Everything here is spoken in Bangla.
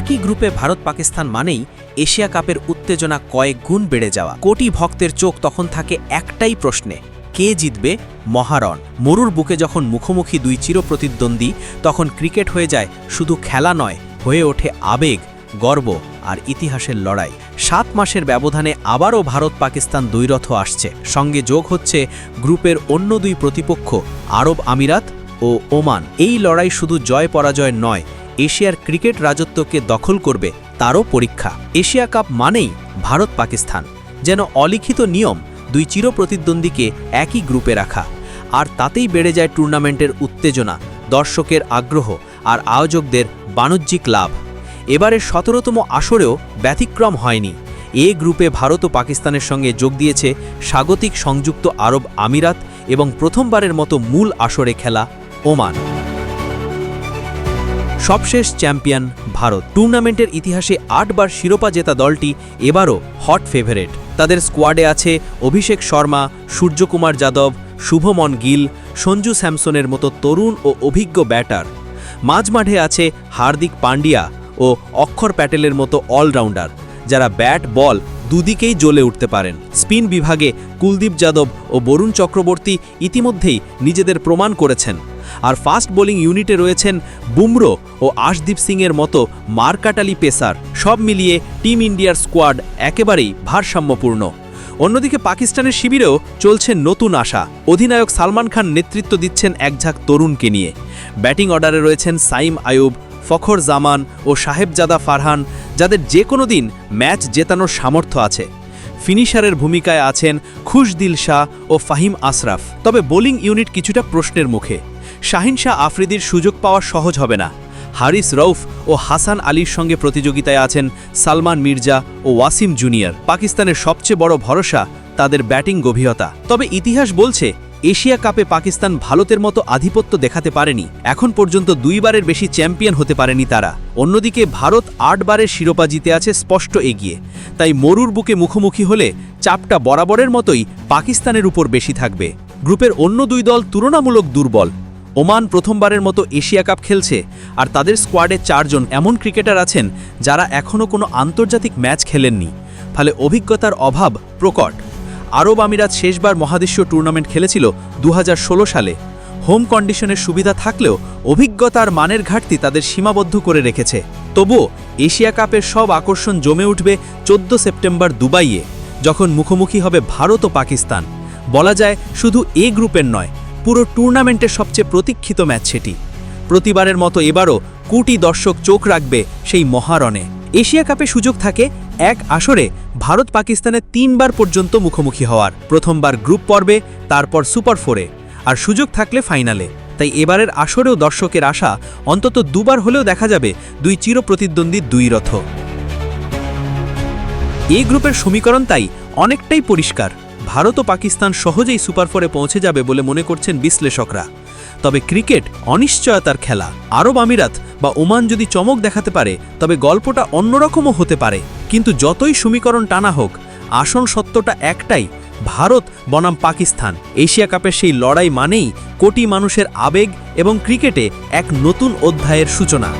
একই গ্রুপে ভারত পাকিস্তান মানেই এশিয়া কাপের উত্তেজনা কয়েক গুণ বেড়ে যাওয়া। কোটি ভক্তের চোখ তখন থাকে একটাই প্রশ্নে, কে জিতবে? মহারণ। মরুর বুকে যখন মুখোমুখি দুই চিরপ্রতিদ্বন্দ্বী, তখন ক্রিকেট হয়ে যায় শুধু খেলা নয়, হয়ে ওঠে আবেগ, গর্ব আর ইতিহাসের লড়াই। সাত মাসের ব্যবধানে আবারও ভারত পাকিস্তান দ্বৈরথ আসছে। সঙ্গে যোগ হচ্ছে গ্রুপের অন্য দুই প্রতিপক্ষ, আরব আমিরাত ও ওমান। এই লড়াই শুধু জয় পরাজয় নয় এশিয়ার ক্রিকেট রাজত্বকে দখল করবে তারও পরীক্ষা। এশিয়া কাপ মানেই ভারত পাকিস্তান যেন অলিখিত নিয়ম দুই চিরপ্রতিদ্বন্দ্বীকে একই গ্রুপে রাখা। আর তাতেই বেড়ে যায় টুর্নামেন্টের উত্তেজনা, দর্শকের আগ্রহ আর আয়োজকদের বাণিজ্যিক লাভ। এবারের সতেরোতম আসরেও ব্যতিক্রম হয়নি। এ গ্রুপে ভারত ও পাকিস্তানের সঙ্গে যোগ দিয়েছে স্বাগতিক সংযুক্ত আরব আমিরাত এবং প্রথমবারের মতো মূল আসরে খেলা ওমান। সবশেষ চ্যাম্পিয়ন ভারত। টুর্নামেন্টের ইতিহাসে আটবার শিরোপা জেতা দলটি এবারও হট ফেভারেট। তাদের স্কোয়াডে আছে অভিষেক শর্মা, সূর্যকুমার যাদব, শুভমন গিল, সঞ্জু স্যামসনের মতো তরুণ ও অভিজ্ঞ ব্যাটার। মাঝমাঠে আছে হার্দিক পান্ডিয়া ও অক্ষর প্যাটেলের মতো অলরাউন্ডার। যারা ব্যাট, বল দুদিকেই জ্বলে উঠতে পারেন। স্পিন বিভাগে কুলদীপ যাদব ও বরুণ চক্রবর্তী ইতিমধ্যেই নিজেদের প্রমাণ করেছেন। আর ফাস্ট বোলিং ইউনিটে রয়েছেন বুমরো ও আশদীপ সিংয়ের মতো মারকাটালি পেসার। সব মিলিয়ে টিম ইন্ডিয়ার স্কোয়াড একেবারেই ভারসাম্যপূর্ণ। অন্যদিকে পাকিস্তানের শিবিরেও চলছে নতুন আশা। অধিনায়ক সালমান খান নেতৃত্ব দিচ্ছেন একঝাঁক তরুণকে নিয়ে। ব্যাটিং অর্ডারে রয়েছেন সাইম আয়ুব, ফখর জামান ও সাহেবজাদা ফারহান। যাদের যে কোনো দিন ম্যাচ জেতানোর সামর্থ্য আছে। ফিনিশারের ভূমিকায় আছেন খুশদিল শাহ ও ফাহিম আশরাফ। তবে বোলিং ইউনিট কিছুটা প্রশ্নের মুখে। শাহিন শাহ আফ্রিদির সুযোগ পাওয়া সহজ হবে না। হারিস রৌফ ও হাসান আলীর সঙ্গে প্রতিযোগিতায় আছেন সালমান মির্জা ও ওয়াসিম জুনিয়র। পাকিস্তানের সবচেয়ে বড় ভরসা তাদের ব্যাটিং গভীরতা। তবে ইতিহাস বলছে এশিয়া কাপে পাকিস্তান ভারতের মতো আধিপত্য দেখাতে পারেনি। এখন পর্যন্ত দুইবারের বেশি চ্যাম্পিয়ন হতে পারেনি তারা। অন্যদিকে ভারত আটবারের শিরোপা জিতে আছে স্পষ্ট এগিয়ে। তাই মরুর বুকে মুখোমুখি হলে চাপটা বরাবরের মতোই পাকিস্তানের উপর বেশি থাকবে। গ্রুপের অন্য দুই দল তুলনামূলক দুর্বল। ওমান প্রথমবারের মতো এশিয়া কাপ খেলছে, আর তাদের স্কোয়াডে চারজন এমন ক্রিকেটার আছেন যারা এখনও কোনো আন্তর্জাতিক ম্যাচ খেলেননি। ফলে অভিজ্ঞতার অভাব প্রকট। আরব আমিরাত শেষবার মহাদেশীয় টুর্নামেন্ট খেলেছিল দু হাজার ষোলো সালে। হোম কন্ডিশনের সুবিধা থাকলেও অভিজ্ঞতার মানের ঘাটতি তাদের সীমাবদ্ধ করে রেখেছে। তবুও এশিয়া কাপের সব আকর্ষণ জমে উঠবে চোদ্দ সেপ্টেম্বর দুবাইয়ে, যখন মুখোমুখি হবে ভারত ও পাকিস্তান। বলা যায় শুধু এ গ্রুপের নয়, পুরো টুর্নামেন্টের সবচেয়ে প্রতীক্ষিত ম্যাচ সেটি। প্রতিবারের মতো এবারও কোটি দর্শক চোখ রাখবে সেই মহারণে। এশিয়া কাপে সুযোগ থাকে এক আসরে ভারত পাকিস্তানে তিনবার পর্যন্ত মুখোমুখি হওয়ার। প্রথমবার গ্রুপ পর্বে, তারপর সুপার ফোরে। আর সুযোগ থাকলে ফাইনালে। তাই এবারের আসরেও দর্শকের আশা অন্তত দুবার হলেও দেখা যাবে দুই চিরপ্রতিদ্বন্দ্বী দুই রথ। এই গ্রুপের সমীকরণ তাই অনেকটাই পরিষ্কার। ভারত ও পাকিস্তান সহজেই সুপার ফোরে পৌঁছে যাবে বলে মনে করছেন বিশ্লেষকরা। তবে ক্রিকেট অনিশ্চয়তার খেলা। আরব আমিরাত বা ওমান যদি চমক দেখাতে পারে, তবে গল্পটা অন্যরকমও হতে পারে। কিন্তু যতই সমীকরণ টানা হোক আসন সত্যটা একটাই, ভারত বনাম পাকিস্তান। এশিয়া কাপের সেই লড়াই মানেই কোটি মানুষের আবেগ এবং ক্রিকেটে এক নতুন অধ্যায়ের সূচনা।